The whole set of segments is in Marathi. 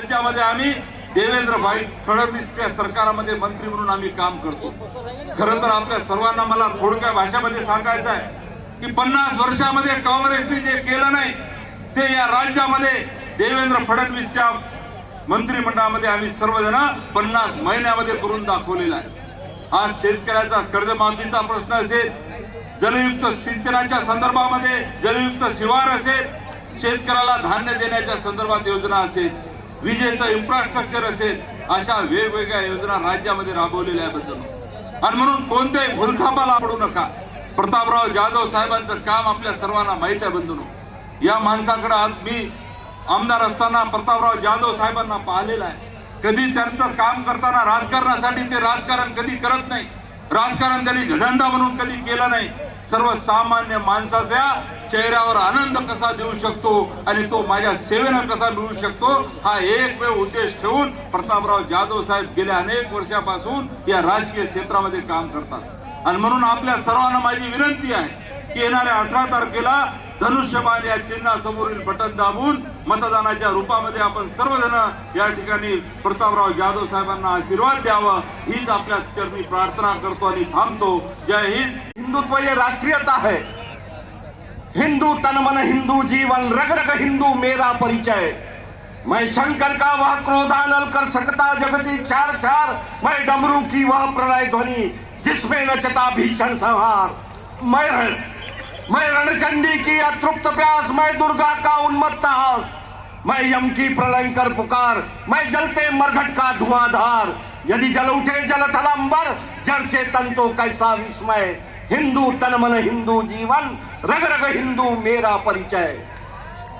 राज्यामध्ये आम्ही देवेंद्र भाई फडणवीसच्या सरकारामध्ये मंत्री म्हणून आम्ही काम करतो. खरं तर आपल्या सर्वांना मला थोडक्या भाषेमध्ये सांगायचं आहे की पन्नास वर्षामध्ये काँग्रेसने जे केलं नाही ते या राज्यामध्ये देवेंद्र फडणवीसच्या मंत्रिमंडळामध्ये आम्ही सर्वजण पन्नास महिन्यामध्ये करून दाखवलेला आहे. आज शेतकऱ्याचा कर्जमाफीचा प्रश्न असेल जलयुक्त सिंचनाच्या संदर्भामध्ये जलयुक्त शिवार असेल शेतकऱ्याला धान्य देण्याच्या संदर्भात योजना असेल विजेचं इन्फ्रास्ट्रक्चर असेल अशा वेगवेगळ्या योजना राज्यामध्ये राबवलेल्या आहेत आणि म्हणून कोणत्याही भूलथापाला पडू नका. प्रतापराव जाधव साहेबांचं काम आपल्या सर्वांना माहिती आहे बंधून. या माणसाकडे आज मी आमदार असताना प्रतापराव जाधव साहेबांना पाहिलेलं आहे. कधी त्यांचं काम करताना राजकारणासाठी ते राजकारण कधी करत नाही. राजकारण त्यांनी घडंडा म्हणून कधी केलं नाही. सर्वसामान्य माणसाच्या चेहऱ्यावर आनंद कसा देऊ शकतो आणि तो माझ्या सेवेनं कसा मिळू शकतो हा एकमेव उद्देश ठेवून प्रतापराव जाधव साहेब गेल्या अनेक वर्षापासून या राजकीय क्षेत्रामध्ये काम करतात. आणि म्हणून आपल्या सर्वांना माझी विनंती आहे की येणाऱ्या अठरा तारखेला धनुष्यबाण या चिन्हासमोरील बटन दाबून मतदानाच्या रूपामध्ये आपण सर्वजण या ठिकाणी प्रतापराव जाधव साहेबांना आशीर्वाद द्यावा हीच आपल्या चरणी प्रार्थना करतो आणि थांबतो. जय हिंद. हिंदुत्व हे राष्ट्रीयता आहे. हिंदू तन मन हिंदू जीवन रग रग हिंदू मेरा परिचय. मैं शंकर का वह क्रोधानल कर सकता जगती चार चार. मैं डमरू की वह प्रलय ध्वनि जिसमें नचता भीषण संहार. मैं रण मैं रणचंडी की अतृप्त प्यास मैं दुर्गा का उन्मत्त हास। मैं यम की प्रलयंकर पुकार मैं जलते मरघट का धुआंधार। यदि जल उठे जल थलंबर जड़ चेतन तो कैसा विस्मय। हिंदू तन मन हिंदू जीवन रग रग हिंदू मेरा परिचय।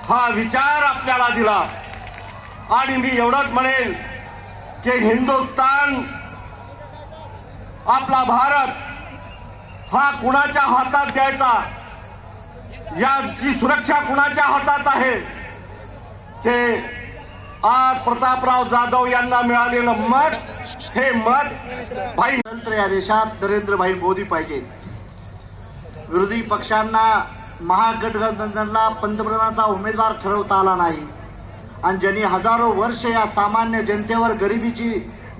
हा विचार आपल्याला दिला। आणि मी एवढंच म्हणेल की हिंदुस्तान आपला भारत हा कुणाच्या हातात द्यायचा? याची सुरक्षा कुणाच्या हातात आहे? ते आज प्रतापराव जाधव यांना मिळालेलं मत हे मत भाई तंत्र या देशात नरेंद्रभाई मोदी पाहिजेत विरोधी पक्षांना महागठबंधनला पंतप्रधानाचा उमेदवार ठरवता आला नाही. आणि ज्यांनी हजारो वर्ष या सामान्य जनतेवर गरिबीची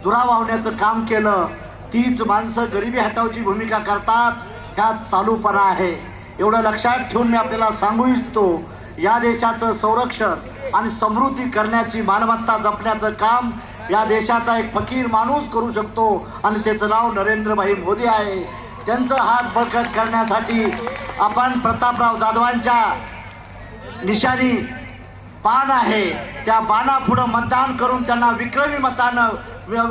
दुरावावण्याचं काम केलं तीच माणसं गरिबी हटावची भूमिका करतात ह्यात चालूपणा आहे. एवढं लक्षात ठेवून मी आपल्याला सांगू इच्छितो या देशाचं संरक्षण आणि समृद्धी करण्याची मालमत्ता जपण्याचं काम या देशाचा एक फकीर माणूस करू शकतो आणि त्याचं नाव नरेंद्रभाई मोदी आहे. त्यांचं हात बळकट करण्यासाठी आपण प्रतापराव जाधवांच्या निशाणी बाण आहे. त्या बाणापुढं मतदान करून त्यांना विक्रमी मतानं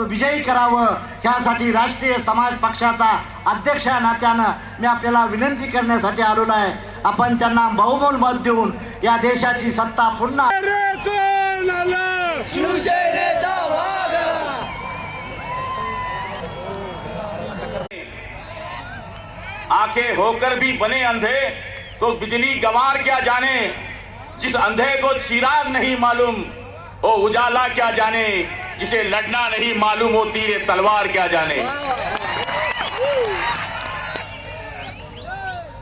विजयी करावं. ह्यासाठी राष्ट्रीय समाज पक्षाचा अध्यक्ष नात्यानं मी आपल्याला विनंती करण्यासाठी आलेलो आहे. आपण त्यांना बहुमोल मत देऊन या देशाची सत्ता पुन्हा शिवसेनेचा आंखें होकर भी बने अंधे तो बिजली गंवार क्या जाने? जिस अंधे को चिराग नहीं मालूम वो उजाला क्या जाने जिसे लड़ना नहीं मालूम वो तीर तलवार क्या जाने।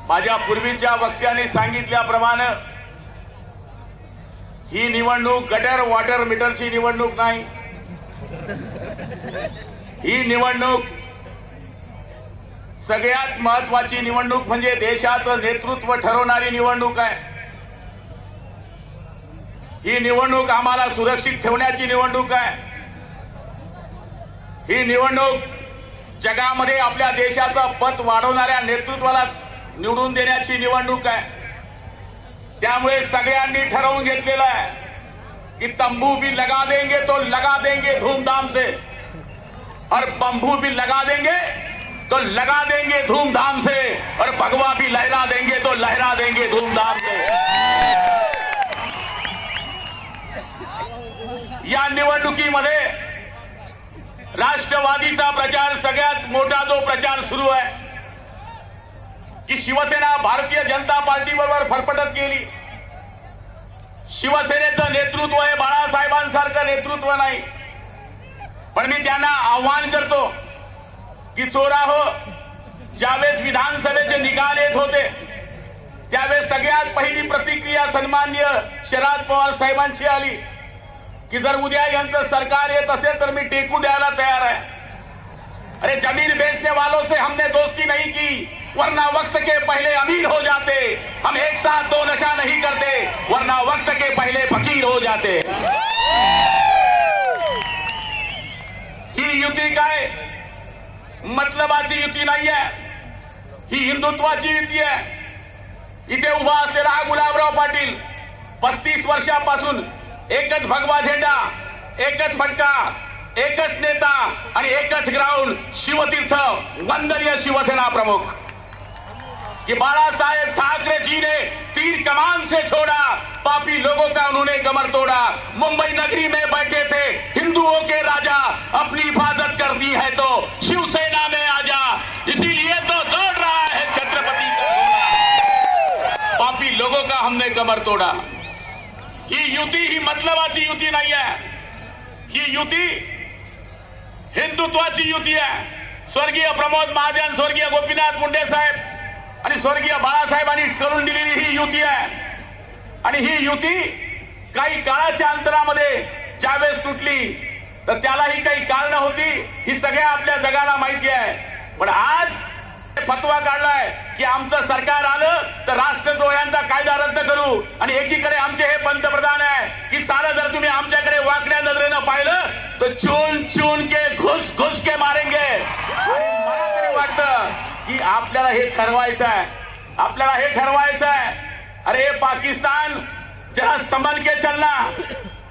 माझ्या पूर्वीच्या वक्त्याने सांगितल्याप्रमाणे ही निवडणूक गटर वॉटर मीटरची निवडणूक नाही. ही निवडणूक सगळ्यात महत्वाची निवडणूक म्हणजे देशाचं नेतृत्व ठरवणारी निवडणूक आहे. ही निवडणूक आम्हाला सुरक्षित ठेवण्याची निवडणूक आहे. ही निवडणूक जगामध्ये आपल्या देशाचं पत वाढवणाऱ्या नेतृत्वाला निवडून देण्याची निवडणूक आहे. त्यामुळे सगळ्यांनी ठरवून घेतलेलं आहे की तंबू भी लगा देंगे तो लगा देंगे धूमधाम से. और बंबू भी लगा देंगे तो लगा देंगे धूमधाम से. और भगवा भी लहरा देंगे तो लहरा देंगे धूमधाम से. या निवडणुकीमध्ये राष्ट्रवादीचा प्रचार सगळ्यात मोठा जो प्रचार सुरू आहे की शिवसेना भारतीय जनता पार्टी बरोबर फरफटत गेली. शिवसेनेचं नेतृत्व हे बाळासाहेबांसारखं नेतृत्व नाही. पण मी त्यांना आव्हान करतो की चोरा हो. ज्यावेळेस विधानसभेचे निकाल येत होते त्यावेळेस सगळ्यात पहिली प्रतिक्रिया सन्मान्य शरद पवार साहेबांची आली. की जर उद्या सरकार येत तर मी टेकू द्यायला तयार आहे अरे ज़मीन बेचने वालों से हमने दोस्ती नहीं की, वरना वक्त के पहले अमीर हो जाते। हम एक साथ दो नशा नहीं करते, वरना वक्त के पहले फकीर हो जाते। ही युती काय मतलबाची युती नाही आहे ही हिंदुत्वाची युती आहे इथे उभा असलेला हा गुलाबराव पाटील, पस्तीस वर्षापासून एकच भगवा झेंडा, एकच फटका, एकच नेता आणि एकच ग्राउंड शिवतीर्थ, वंदनीय शिवसेना प्रमुख. कि बाला साहेब ठाकरे जी ने तीर कमान से छोड़ा, पापी लोगों का उन्होंने कमर तोड़ा. मुंबई नगरी में बैठे थे, हिंदुओं के राजा, अपनी हिफाजत करनी है तो शिवसेना में आ जा इसीलिए तो दौड़ रहा है छत्रपति पापी लोगों का हमने कमर तोड़ा। ही युती ही मतलबाची युती नाही आहे ही युती हिंदुत्वाची युती आहे. स्वर्गीय प्रमोद महाजन स्वर्गीय गोपीनाथ मुंडे साहेब आणि स्वर्गीय बाळासाहेबांनी करून दिलेली ही युती आहे. आणि ही युती काही काळाच्या अंतरामध्ये ज्यावेळेस तुटली तर त्यालाही काही कारण होती ही सगळ्या आपल्या जगाला माहिती आहे. पण आज फतवा काढलाय की आमचं सरकार आलं तर राष्ट्रद्रोह्यांचा कायदा रद्द करू. आणि एकीकडे आमचे हे पंतप्रधान आहे की सारं जर तुम्ही आमच्याकडे वाकड्या नजरेनं पाहिलं तर चून चून के घुस घुस के मारेंगे. आणि मला तरी वाटतं की आपल्याला हे ठरवायचं आहे. आपल्याला हे ठरवायचं आहे. अरे पाकिस्तान जरा संभल के चलना.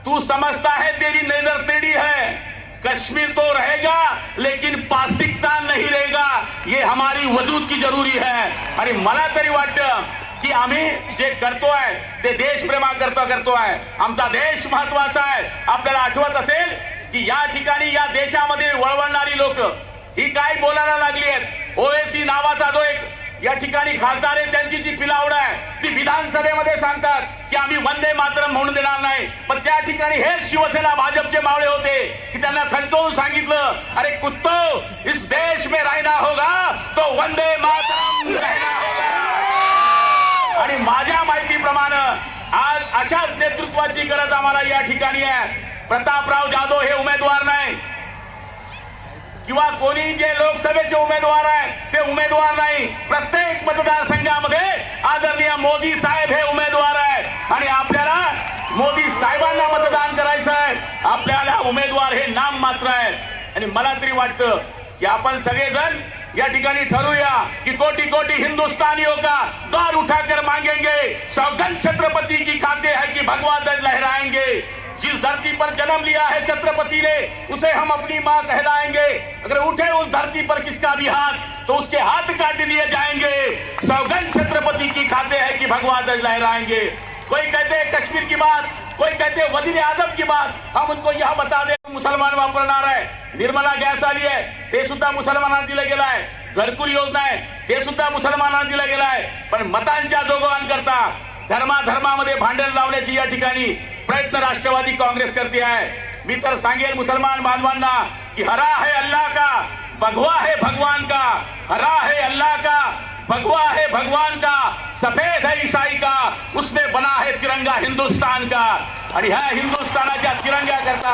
तू समजता है तेरी नजर तेरी है. कश्मीर तो रहेगा लेकिन पास्तिकता नहीं रहेगा। ये हमारी वजूद की जरूरी है। आणि मला तरी वाटतं की आम्ही जे करतोय ते देशप्रेमा करता करतोय आमचा देश महत्त्वाचा आहे आपल्याला आठवत असेल की या ठिकाणी या देशामध्ये वळवळणारी लोक ही काय बोलायला लागली आहेत? ओएसी नावाचा जो एक या ठिकाणी खासदार आहे त्यांची जी पिलावड आहे ती विधानसभेमध्ये सांगतात की आम्ही वंदे मातरम म्हणून देणार नाही. पण त्या ठिकाणी हेच शिवसेना भाजपचे मावळे होते की त्यांना खंचवून सांगितलं अरे कुत्तो इस देश में रहना होगा तो वंदे मातरम कहना होगा. आणि माझ्या माहितीप्रमाणे आज अशाच नेतृत्वाची गरज आम्हाला या ठिकाणी आहे. प्रतापराव जाधव हे उमेदवार नाही किंवा कोणी जे लोकसभेचे उमेदवार आहेत ते उमेदवार नाही. प्रत्येक मतदारसंघामध्ये आदरणीय मोदी साहेब हे उमेदवार आहेत. आणि आपल्याला मोदी साहेबांना मतदान करायचं आहे. आपल्याला उमेदवार हे नाम मात्र आहेत. आणि मला तरी वाटतं की आपण सगळेजण या ठिकाणी ठरूया की कोटी कोटी हिंदुस्तानियों का द्वार उठाकर मागेंगे सौगंध पर जन्म लिया है छत्रपति ने उसे हम अपनी माँ कहलाएंगे। अगर उठे उस धरती पर किसका भी हाथ तो उसके हाथ काट दिए जाएंगे। सौगंध छत्रपति की खाते हैं कि भगवा ध्वज लहराएंगे। कोई कहते हैं कश्मीर की बात कोई कहते हैं वजीर आजम की बात हम उनको यह बता दे मुसलमान वापरणार आहे निर्मला गॅस आली आहे ते सुद्धा मुसलमानांना दिलं गेलं आहे घरकुल योजना आहे ते सुद्धा मुसलमानांना दिलं गेलं आहे पण मतांच्या जोगवान करता धर्माधर्मामध्ये भांडण लावण्याची या ठिकाणी प्रयत्न राष्ट्रवादी काँग्रेस करते आहे. मी तर सांगेल मुसलमान बांधवांना की हरा है अल्लाह का भगवा है भगवान का हरा है अल्लाह का भगवा है भगवान का सफेद है ईसाई का उसने बना है तिरंगा हिंदुस्तान का. आणि ह्या हिंदुस्थानाच्या तिरंग्या करता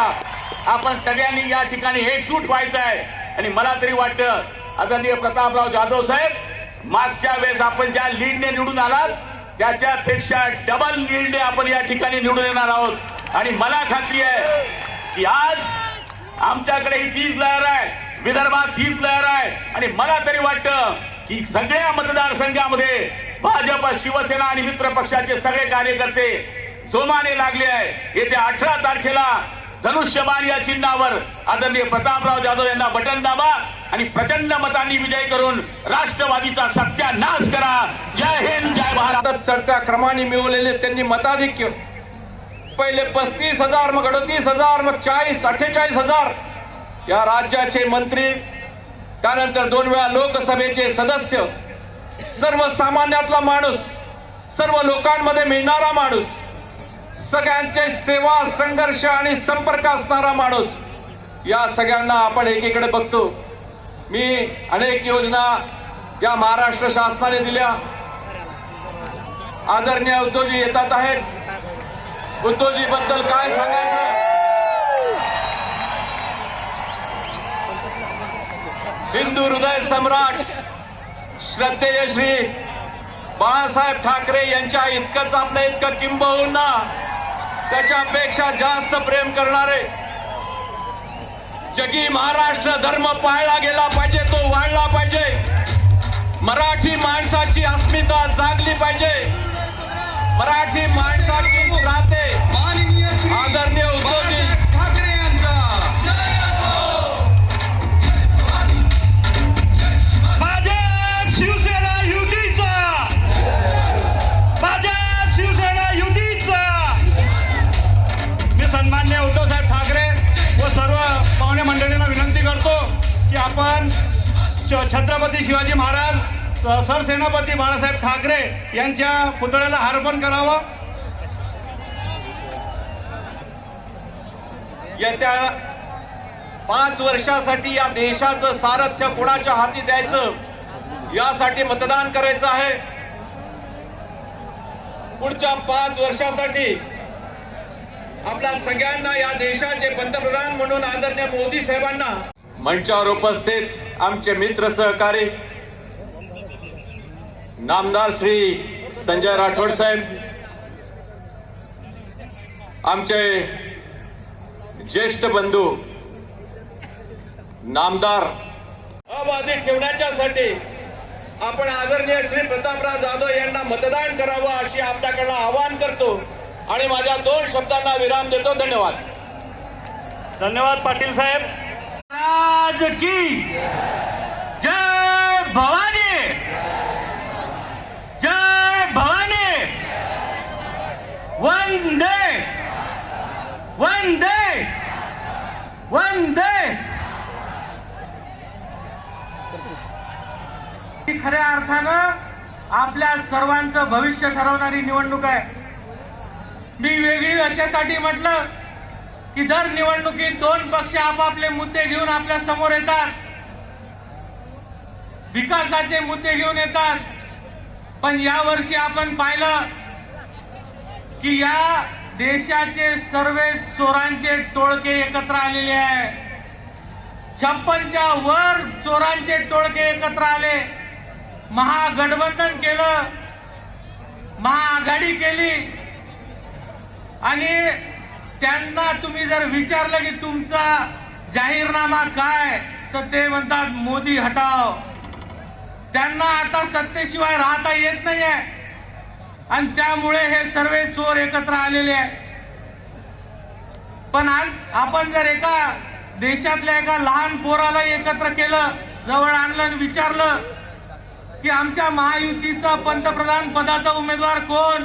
आपण सगळ्यांनी या ठिकाणी एकजूट व्हायचं आहे. आणि मला तरी वाटतं आदरणीय प्रतापराव जाधव साहेब मागच्या वेळेस आपण ज्या लीडने निवडून आलात त्याच्यापेक्षा डबल लीडने आपण या ठिकाणी निवडून येणार आहोत. आणि मला खात्री आहे की आज आमच्याकडे ही तीच लहर आहे विदर्भात तीच लहर आहे आणि मला तरी वाटतं की सगळ्या मतदारसंघामध्ये भाजप शिवसेना आणि मित्र पक्षाचे सगळे कार्यकर्ते जोमाने लागले आहे येत्या अठरा तारखेला धनुष्यबाण या चिन्हावर आदरणीय प्रतापराव जाधव यांना बटन दाबा आणि प्रचंड मतांनी विजय करून राष्ट्रवादीचा सत्यानाश करा. जय हिंद जय भारत. भारतात चढत्या क्रमाने मिळवलेले त्यांनी मताधिक्य. पहिले पस्तीस हजार मग अडतीस हजार मग चाळीस अठ्ठेचाळीस हजार. या राज्याचे मंत्री त्यानंतर दोन वेळा लोकसभेचे सदस्य सर्वसामान्यातला माणूस सर्व लोकांमध्ये मिळणारा माणूस सगळ्यांचे सेवा संघर्ष आणि संपर्क असणारा माणूस. या सगळ्यांना आपण एकीकडे बघतो. मी अनेक योजना या महाराष्ट्र शासनाने दिल्या. आदरणीय उद्योजी येतात आहेत. उद्योजी बद्दल काय सांगायचं? हिंदू हृदय सम्राट श्रद्धेय श्री बाळासाहेब ठाकरे यांच्या इतकंच आपलं इतकं किंबहुना त्याच्यापेक्षा जास्त प्रेम करणारे. जगी महाराष्ट्र धर्म पाळला गेला पाहिजे तो वाढला पाहिजे. मराठी माणसाची अस्मिता जागली पाहिजे. मराठी माणसाची राहते आदरणीय उद्योगी सन्मान्य उद्धवसाहेब ठाकरे व सर्व पाहुणे मंडळींना विनंती करतो की आपण छत्रपती शिवाजी महाराज सरसेनापती बाळासाहेब ठाकरे यांच्या पुतळ्याला अर्पण करावं. येत्या पाच वर्षासाठी या देशाचं सारथ्य कोणाच्या हाती द्यायचं यासाठी मतदान करायचं आहे. पुढच्या पाच वर्षासाठी आपल्या सगळ्यांना या देशाचे पंतप्रधान म्हणून आदरणीय मोदी साहेबांना. मंचावर उपस्थित आमचे मित्र सहकारी नामदार श्री संजय राठोड साहेब आमचे ज्येष्ठ बंधू नामदार. अबाधित ठेवण्याच्यासाठी आपण आदरणीय श्री प्रतापराव जाधव यांना मतदान करावं अशी आपल्याकडे आवाहन करतो. आणि माझ्या दोन शब्दांना विराम देतो. धन्यवाद. धन्यवाद पाटील साहेब. राज की जय भवानी. जय भवानी. वंदे. वंदे. वंदे. खऱ्या अर्थानं आपल्या सर्वांचं भविष्य ठरवणारी निवडणूक आहे. मी वेगळी अशासाठी म्हटलं की दर निवडणुकीत दोन पक्ष आपापले मुद्दे घेऊन आपल्यासमोर येतात. विकासाचे मुद्दे घेऊन येतात. पण या वर्षी आपण पाहिलं की या देशाचे सर्व चोरांचे टोळके एकत्र आलेले आहे. छप्पनच्या वर चोरांचे टोळके एकत्र आले. महागठबंधन केलं. महाआघाडी केली. आणि त्यांना तुम्ही जर विचारलं की तुमचा जाहीरनामा काय तर ते म्हणतात मोदी हटाव त्यांना आता सत्तेशिवाय राहता येत नाही आहे आणि त्यामुळे हे सर्व चोर एकत्र आलेले आहे पण आज आपण जर एका देशातल्या एका लहान पोराला एकत्र केलं जवळ आणलं आणि विचारलं की आमच्या महायुतीचा पंतप्रधान पदाचा उमेदवार कोण?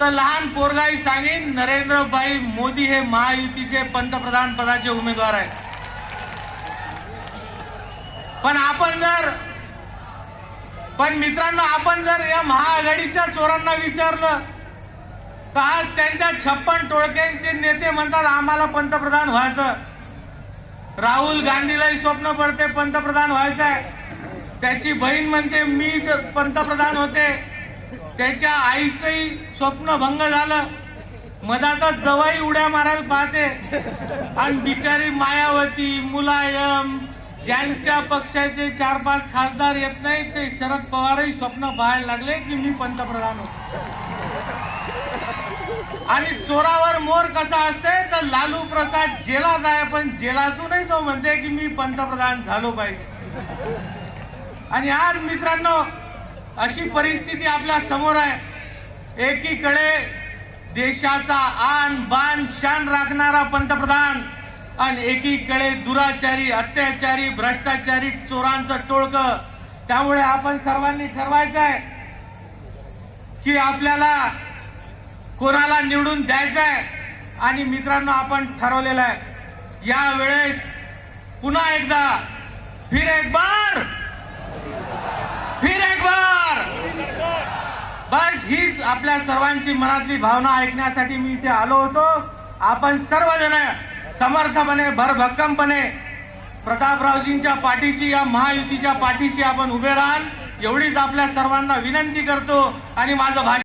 तर लहान पोरगाई सांगेन नरेंद्रभाई मोदी हे महायुतीचे पंतप्रधान पदाचे उमेदवार आहेत. पण आपण जर पण मित्रांनो आपण जर या महाआघाडीच्या चोरांना विचारलं तर आज त्यांच्या छप्पन टोळक्यांचे नेते म्हणतात आम्हाला पंतप्रधान व्हायचं. राहुल गांधीलाही स्वप्न पडते पंतप्रधान व्हायचं आहे त्याची बहीण म्हणते मी जर पंतप्रधान होते. त्याच्या आईचंही स्वप्न भंग झालं. मधातच जवाई उड्या मारायला पाहते. आणि बिचारी मायावती मुलायम ज्यांच्या पक्षाचे चार पाच खासदार येत नाही ते शरद पवारही स्वप्न पाहायला लागले की मी पंतप्रधान होतो. आणि चोरावर मोर कसा असते तर लालू प्रसाद जेलात आहे पण जेलातूनही तो म्हणते की मी पंतप्रधान झालो पाहिजे. आणि आज मित्रांनो अशी परिस्थिती आपल्यासमोर आहे. एकीकडे देशाचा आन बान शान राखणारा पंतप्रधान आणि एकीकडे दुराचारी अत्याचारी भ्रष्टाचारी चोरांचं टोळक. त्यामुळे आपण सर्वांनी ठरवायचं आहे की आपल्याला कोणाला निवडून द्यायचं आहे आणि मित्रांनो आपण ठरवलेलं आहे. या वेळेस पुन्हा एकदा फिर एक बार! फिर एक बार! बस हीच आपल्या सर्वांची मनातली भावना ऐकण्यासाठी मी इथे आलो होतो. आपण सर्वजण समर्थपणे भरभक्कमपणे प्रतापरावजींच्या पाठीशी या महायुतीच्या पाठीशी आपण उभे राहाल. एवढीच आपल्या सर्वांना विनंती करतो आणि माझं भाषण